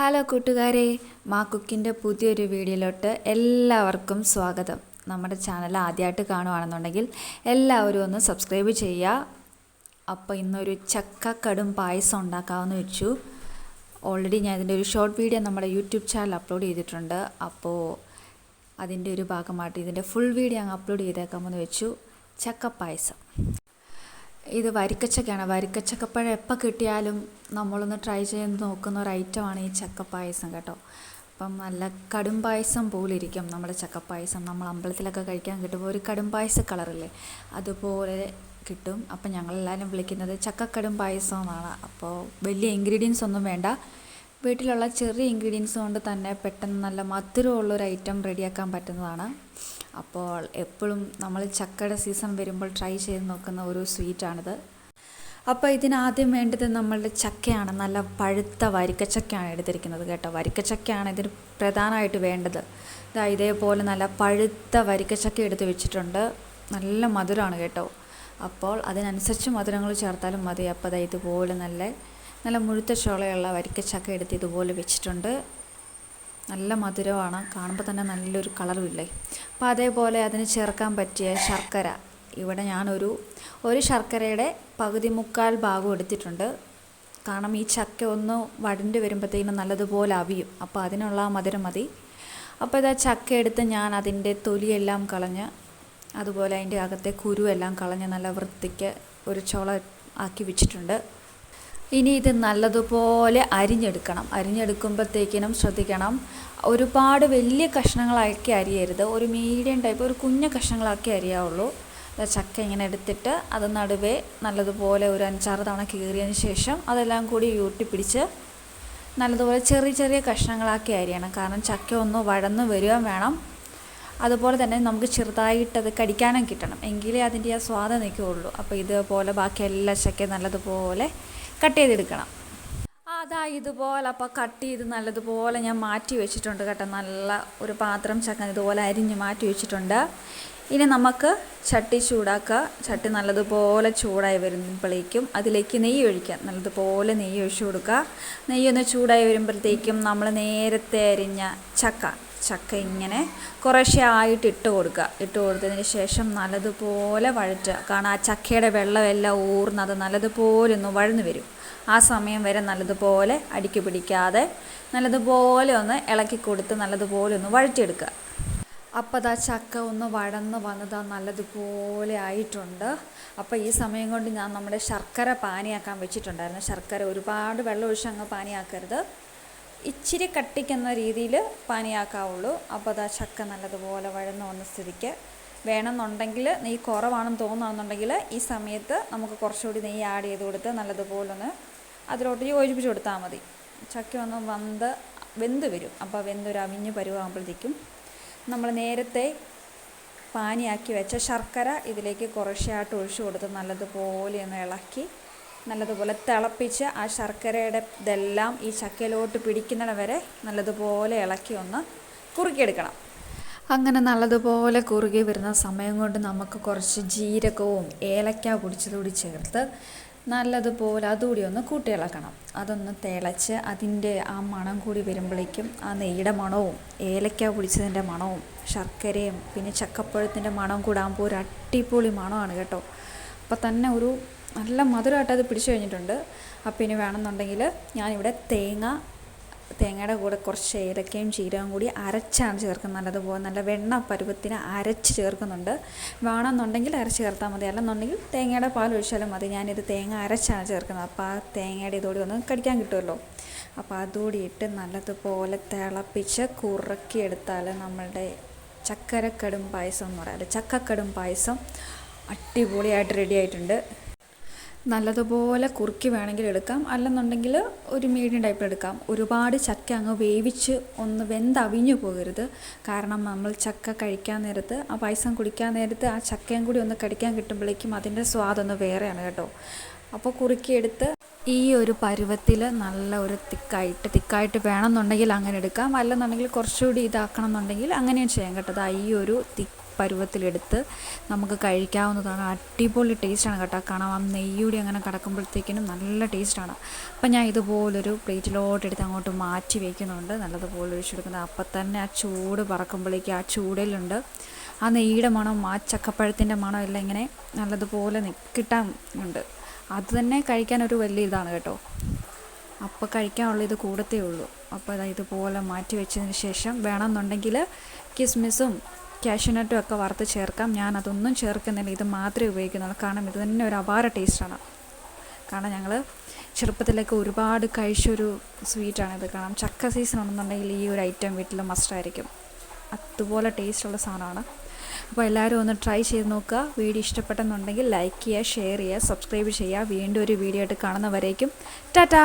Hello കൂട്ടുകാരെ മാ കുക്കിന്റെ പുതിയൊരു വീഡിയോയിലോട്ട് എല്ലാവർക്കും സ്വാഗതം. നമ്മുടെ ചാനൽ ആദ്യമായിട്ട് കാണുവാണെന്നുണ്ടെങ്കിൽ എല്ലാവരും ഒന്ന് സബ്സ്ക്രൈബ് ചെയ്യുക. അപ്പോൾ ഇന്നൊരു ചക്ക കടും പായസം ഉണ്ടാക്കാമെന്ന് വെച്ചു. ഓൾറെഡി ഞാൻ ഇതിന്റെ ഒരു ഷോർട്ട് വീഡിയോ നമ്മുടെ യൂട്യൂബ് ചാനൽ അപ്ലോഡ് ചെയ്തിട്ടുണ്ട്. അപ്പോൾ അതിന്റെ ഒരു ഭാഗമായിട്ട് ഇതിന്റെ ഫുൾ വീഡിയോ അങ്ങ് അപ്ലോഡ് ചെയ്തേക്കാമെന്ന് വെച്ചു. ചക്ക പായസം. ഇത് വരിക്കച്ചക്കയാണ്. വരിക്കച്ചക്കപ്പഴം എപ്പോൾ കിട്ടിയാലും നമ്മളൊന്ന് ട്രൈ ചെയ്ത് നോക്കുന്ന ഒരു ഐറ്റമാണ് ഈ ചക്കപ്പായസം കേട്ടോ. അപ്പം നല്ല കടും പായസം പോലെ ഇരിക്കും നമ്മുടെ ചക്കപ്പായസം. നമ്മൾ അമ്പലത്തിലൊക്കെ കഴിക്കാൻ കിട്ടുമ്പോൾ ഒരു കടും പായസ കളറില്ലേ അതുപോലെ കിട്ടും. അപ്പം ഞങ്ങളെല്ലാവരും വിളിക്കുന്നത് ചക്കക്കടും പായസം എന്നാണ് അപ്പോൾ വലിയ ഇൻഗ്രീഡിയൻസ് ഒന്നും വേണ്ട. വീട്ടിലുള്ള ചെറിയ ഇൻഗ്രീഡിയൻസ് കൊണ്ട് തന്നെ പെട്ടെന്ന് നല്ല മധുരമുള്ളൊരു ഐറ്റം റെഡിയാക്കാൻ പറ്റുന്നതാണ്. അപ്പോൾ എപ്പോഴും നമ്മൾ ചക്കയുടെ സീസൺ വരുമ്പോൾ ട്രൈ ചെയ്ത് നോക്കുന്ന ഒരു സ്വീറ്റാണിത്. അപ്പോൾ ഇതിനാദ്യം വേണ്ടത് നമ്മളുടെ ചക്കയാണ് നല്ല പഴുത്ത വരിക്കച്ചക്കയാണ് എടുത്തിരിക്കുന്നത് കേട്ടോ. വരിക്കച്ചക്കയാണ് ഇതിന് പ്രധാനമായിട്ട് വേണ്ടത്. ഇതാ ഇതേപോലെ നല്ല പഴുത്ത വരിക്കച്ചക്ക എടുത്ത് വെച്ചിട്ടുണ്ട്. നല്ല മധുരമാണ് കേട്ടോ. അപ്പോൾ അതിനനുസരിച്ച് മധുരങ്ങൾ ചേർത്താലും മതി. അപ്പോൾ ഇതുപോലെ നല്ല നല്ല മുഴുത്ത ചോളയുള്ള വരിക്കച്ചക്ക എടുത്ത് ഇതുപോലെ വെച്ചിട്ടുണ്ട്. നല്ല മധുരമാണ്. കാണുമ്പോൾ തന്നെ നല്ലൊരു കളറും ഇല്ലേ? അപ്പോൾ അതേപോലെ അതിന് ചേർക്കാൻ പറ്റിയ ശർക്കര. ഇവിടെ ഞാനൊരു ഒരു ശർക്കരയുടെ പകുതി മുക്കാൽ ഭാഗം എടുത്തിട്ടുണ്ട്. കാരണം ഈ ചക്ക ഒന്ന് വടിന്റെ വരുമ്പോഴത്തേനും നല്ലതുപോലെ അവിയും. അപ്പോൾ അതിനുള്ള മധുരം മതി. അപ്പോൾ ഇതാ ചക്ക എടുത്ത് ഞാൻ അതിന്റെ തൊലിയെല്ലാം കളഞ്ഞ് അതുപോലെ അതിന്റെ അകത്തെ കുരുവെല്ലാം കളഞ്ഞ് നല്ല വൃത്തിക്ക് ഒരു ചോള ആക്കി വെച്ചിട്ടുണ്ട്. ഇനി ഇത് നല്ലതുപോലെ അരിഞ്ഞെടുക്കണം. അരിഞ്ഞെടുക്കുമ്പോഴത്തേക്കിനും ശ്രദ്ധിക്കണം. ഒരുപാട് വലിയ കഷ്ണങ്ങളാക്കി അരിയരുത്. ഒരു മീഡിയം ടൈപ്പ് ഒരു കുഞ്ഞു കഷ്ണങ്ങളാക്കി അരിയാവുള്ളൂ. ചക്ക ഇങ്ങനെ എടുത്തിട്ട് അത് നടുവേ നല്ലതുപോലെ ഒരു അഞ്ചാറ് തവണ കീറിയതിന് ശേഷം അതെല്ലാം കൂടി യൂട്ടി പിടിച്ച് നല്ലതുപോലെ ചെറിയ ചെറിയ കഷ്ണങ്ങളാക്കി അരിയണം. കാരണം ചക്ക ഒന്ന് വഴന്ന് വരികയും വേണം. അതുപോലെ തന്നെ നമുക്ക് ചെറുതായിട്ടത് കടിക്കാനും കിട്ടണം. എങ്കിലേ അതിന്റെ ആ സ്വാദം നിൽക്കുകയുള്ളൂ. അപ്പോൾ ഇതുപോലെ ബാക്കി എല്ലാ ചക്കയും നല്ലതുപോലെ കട്ട് ചെയ്തെടുക്കണം. അതാ ഇതുപോലെ അപ്പോൾ കട്ട് ചെയ്ത് നല്ലതുപോലെ ഞാൻ മാറ്റി വെച്ചിട്ടുണ്ട് കേട്ടോ. നല്ല ഒരു പാത്രം ചക്കൻ ഇതുപോലെ അരിഞ്ഞ് മാറ്റി വെച്ചിട്ടുണ്ട്. ഇനി നമുക്ക് ചട്ടി ചൂടാക്കുക. ചട്ടി നല്ലതുപോലെ ചൂടായി വരുമ്പോഴേക്കും അതിലേക്ക് നെയ്യ് ഒഴിക്കാം നല്ലതുപോലെ നെയ്യ് ഒഴിച്ചു കൊടുക്കുക. നെയ്യൊന്ന് ചൂടായി വരുമ്പോഴത്തേക്കും നമ്മൾ നേരത്തെ അരിഞ്ഞ ചക്ക. ചക്ക ഇങ്ങനെ കുറേശ്ശെ ആയിട്ട് ഇട്ട് കൊടുക്കുക. ഇട്ട് കൊടുത്തതിന് ശേഷം നല്ലതുപോലെ വഴറ്റുക. കാരണം ആ ചക്കയുടെ വെള്ളമെല്ലാം ഊർന്നത് നല്ലതുപോലെ ഒന്ന് വഴന്നു വരും. ആ സമയം വരെ നല്ലതുപോലെ അടിക്ക് പിടിക്കാതെ നല്ലതുപോലെ ഒന്ന് ഇളക്കി കൊടുത്ത് നല്ലതുപോലെ ഒന്ന് വഴറ്റിയെടുക്കുക. അപ്പോൾ അതാ ചക്ക ഒന്ന് വഴന്ന് വന്നത് നല്ലതുപോലെ ആയിട്ടുണ്ട്. അപ്പോൾ ഈ സമയം കൊണ്ട് ഞാൻ നമ്മുടെ ശർക്കര പാനിയാക്കാൻ വെച്ചിട്ടുണ്ടായിരുന്നു. ശർക്കര ഒരുപാട് വെള്ളം ഒഴിച്ച് അങ്ങ് പാനിയാക്കരുത്. ഇച്ചിരി കട്ടിക്കുന്ന രീതിയിൽ പാനിയാക്കാവുള്ളൂ. അപ്പോൾ അതാ ചക്ക നല്ലതുപോലെ വഴന്ന് വന്ന സ്ഥിതിക്ക്. വേണമെന്നുണ്ടെങ്കിൽ നെയ്യ് കുറവാണെന്ന് തോന്നുകയാണെന്നുണ്ടെങ്കിൽ ഈ സമയത്ത് നമുക്ക് കുറച്ചുകൂടി നെയ്യ് ആഡ് ചെയ്ത് കൊടുത്ത് നല്ലതുപോലെ ഒന്ന് അതിലോട്ട് യോജിപ്പിച്ച് കൊടുത്താൽ മതി. ചക്ക ഒന്ന് വന്ന് വെന്ത് വരും. അപ്പോൾ വെന്തൊരു അവിഞ്ഞ് പരുവാകുമ്പോഴത്തേക്കും നമ്മൾ നേരത്തെ പാനിയാക്കി വെച്ച ശർക്കര ഇതിലേക്ക് കുറേശ്ശെയായിട്ട് ഒഴിച്ചു കൊടുത്ത് നല്ലതുപോലെ ഒന്ന് ഇളക്കി നല്ലതുപോലെ തിളപ്പിച്ച് ആ ശർക്കരയുടെ ഇതെല്ലാം ഈ ചക്കയിലോട്ട് പിടിക്കുന്നിടം വരെ നല്ലതുപോലെ ഇളക്കി ഒന്ന് കുറുക്കിയെടുക്കണം. അങ്ങനെ നല്ലതുപോലെ കുറുകി വരുന്ന സമയം കൊണ്ട് നമുക്ക് കുറച്ച് ജീരകവും ഏലക്ക പൊടിച്ചതുകൂടി ചേർത്ത് നല്ലതുപോലെ അതുകൂടി ഒന്ന് കൂട്ടി ഇളക്കണം അതൊന്ന് തിളച്ച് അതിന്റെ ആ മണം കൂടി വരുമ്പോഴേക്കും ആ നെയ്യുടെ മണവും ഏലക്ക പൊടിച്ചതിന്റെ മണവും ശർക്കരയും പിന്നെ ചക്കപ്പഴത്തിന്റെ മണം കൂടാകുമ്പോൾ ഒരു അടിപൊളി മണമാണ് കേട്ടോ. അപ്പോൾ തന്നെ ഒരു നല്ല മധുരമായിട്ട് അത് പിടിച്ചു കഴിഞ്ഞിട്ടുണ്ട്. അപ്പോൾ ഇനി വേണമെന്നുണ്ടെങ്കിൽ ഞാനിവിടെ തേങ്ങ തേങ്ങയുടെ കൂടെ കുറച്ച് ഏലക്കയും ചീരകം കൂടി അരച്ചാണ് ചേർക്കുന്നത്. നല്ലതുപോലെ നല്ല വെണ്ണ പരുവത്തിന് അരച്ച് ചേർക്കുന്നുണ്ട്. വേണമെന്നുണ്ടെങ്കിൽ അരച്ച് ചേർത്താൽ മതി. അല്ലെന്നുണ്ടെങ്കിൽ തേങ്ങയുടെ പാൽ ഒഴിച്ചാലും മതി. ഞാനിത് തേങ്ങ അരച്ചാണ് ചേർക്കുന്നത്. അപ്പോൾ ആ തേങ്ങയുടെ ഇതോടെ ഒന്ന് കടിക്കാൻ കിട്ടുമല്ലോ. അപ്പോൾ അതുകൂടി ഇട്ട് നല്ലതുപോലെ തിളപ്പിച്ച് കുറുക്കിയെടുത്താൽ നമ്മളുടെ ചക്കരക്കടും പായസം എന്ന് പറയാം. ചക്കക്കടും പായസം അടിപൊളിയായിട്ട് റെഡി ആയിട്ടുണ്ട്. നല്ലതുപോലെ കുറുക്കി വേണമെങ്കിൽ എടുക്കാം. അല്ലെന്നുണ്ടെങ്കിൽ ഒരു മീഡിയം ടൈപ്പ് എടുക്കാം. ഒരുപാട് ചക്ക അങ്ങ് വേവിച്ച് ഒന്ന് വെന്തവിഞ്ഞു പോകരുത്. കാരണം നമ്മൾ ചക്ക കഴിക്കാൻ നേരത്ത് ആ പായസം കുടിക്കാൻ നേരത്ത് ആ ചക്കയും കൂടി ഒന്ന് കടിക്കാൻ കിട്ടുമ്പോഴേക്കും അതിന്റെ സ്വാദൊന്ന് വേറെയാണ് കേട്ടോ. അപ്പോൾ കുറുക്കിയെടുത്ത് ഈ ഒരു പരുവത്തിൽ നല്ല ഒരു തിക്കായിട്ട് തിക്കായിട്ട് വേണമെന്നുണ്ടെങ്കിൽ അങ്ങനെ എടുക്കാം. അല്ലെന്നുണ്ടെങ്കിൽ കുറച്ചുകൂടി ഇതാക്കണം എന്നുണ്ടെങ്കിൽ അങ്ങനെയും ചെയ്യാം കേട്ടോ. ഈ ഒരു തിക്ക് പരുവത്തിലെടുത്ത് നമുക്ക് കഴിക്കാവുന്നതാണ്. അടിപൊളി ടേസ്റ്റാണ് കേട്ടോ. കാരണം ആ നെയ്യൂടി അങ്ങനെ കിടക്കുമ്പോഴത്തേക്കിനും നല്ല ടേസ്റ്റാണ് അപ്പം ഞാൻ ഇതുപോലൊരു പ്ലേറ്റിലോട്ട് എടുത്ത് അങ്ങോട്ട് മാറ്റി വയ്ക്കുന്നുണ്ട് നല്ലതുപോലെ ഒഴിച്ചു കൊടുക്കുന്നത് അപ്പം തന്നെ ആ ചൂട് പറക്കുമ്പോഴേക്ക് ആ ചൂടിലുണ്ട് ആ നെയ്യുടെ മണം ആ ചക്കപ്പഴത്തിന്റെ മണം എല്ലാം ഇങ്ങനെ നല്ലതുപോലെ കിട്ടാൻ ഉണ്ട്. അത് തന്നെ കഴിക്കാൻ ഒരു വലിയ ഇതാണ് കേട്ടോ. അപ്പോൾ കഴിക്കാനുള്ള ഇത് കൂടത്തേ ഉള്ളൂ. അപ്പോൾ ഇതുപോലെ മാറ്റി വെച്ചതിന് ശേഷം വേണമെന്നുണ്ടെങ്കിൽ കിസ്മിസും കാഷ്യൂനട്ടും ഒക്കെ വറുത്ത് ചേർക്കാം. ഞാൻ അതൊന്നും ചേർക്കുന്നില്ല. ഇത് മാത്രമേ ഉപയോഗിക്കുന്നുള്ളൂ. കാരണം ഇത് തന്നെ ഒരു അപാര ടേസ്റ്റാണ് കാരണം ഞങ്ങൾ ചെറുപ്പത്തിലൊക്കെ ഒരുപാട് കഴിച്ചൊരു സ്വീറ്റാണിത് കാരണം ചക്ക സീസൺ ഉണ്ടെന്നുണ്ടെങ്കിൽ ഈ ഒരു ഐറ്റം വീട്ടിൽ മസ്റ്റായിരിക്കും അതുപോലെ ടേസ്റ്റുള്ള സാധനമാണ്. അപ്പോൾ എല്ലാവരും ഒന്ന് ട്രൈ ചെയ്ത് നോക്കുക. വീഡിയോ ഇഷ്ടപ്പെട്ടെന്നുണ്ടെങ്കിൽ ലൈക്ക് ചെയ്യുക ഷെയർ ചെയ്യുക സബ്സ്ക്രൈബ് ചെയ്യുക. വീണ്ടും ഒരു വീഡിയോ ആയിട്ട് കാണുന്നവരേക്കും. ടാറ്റാ!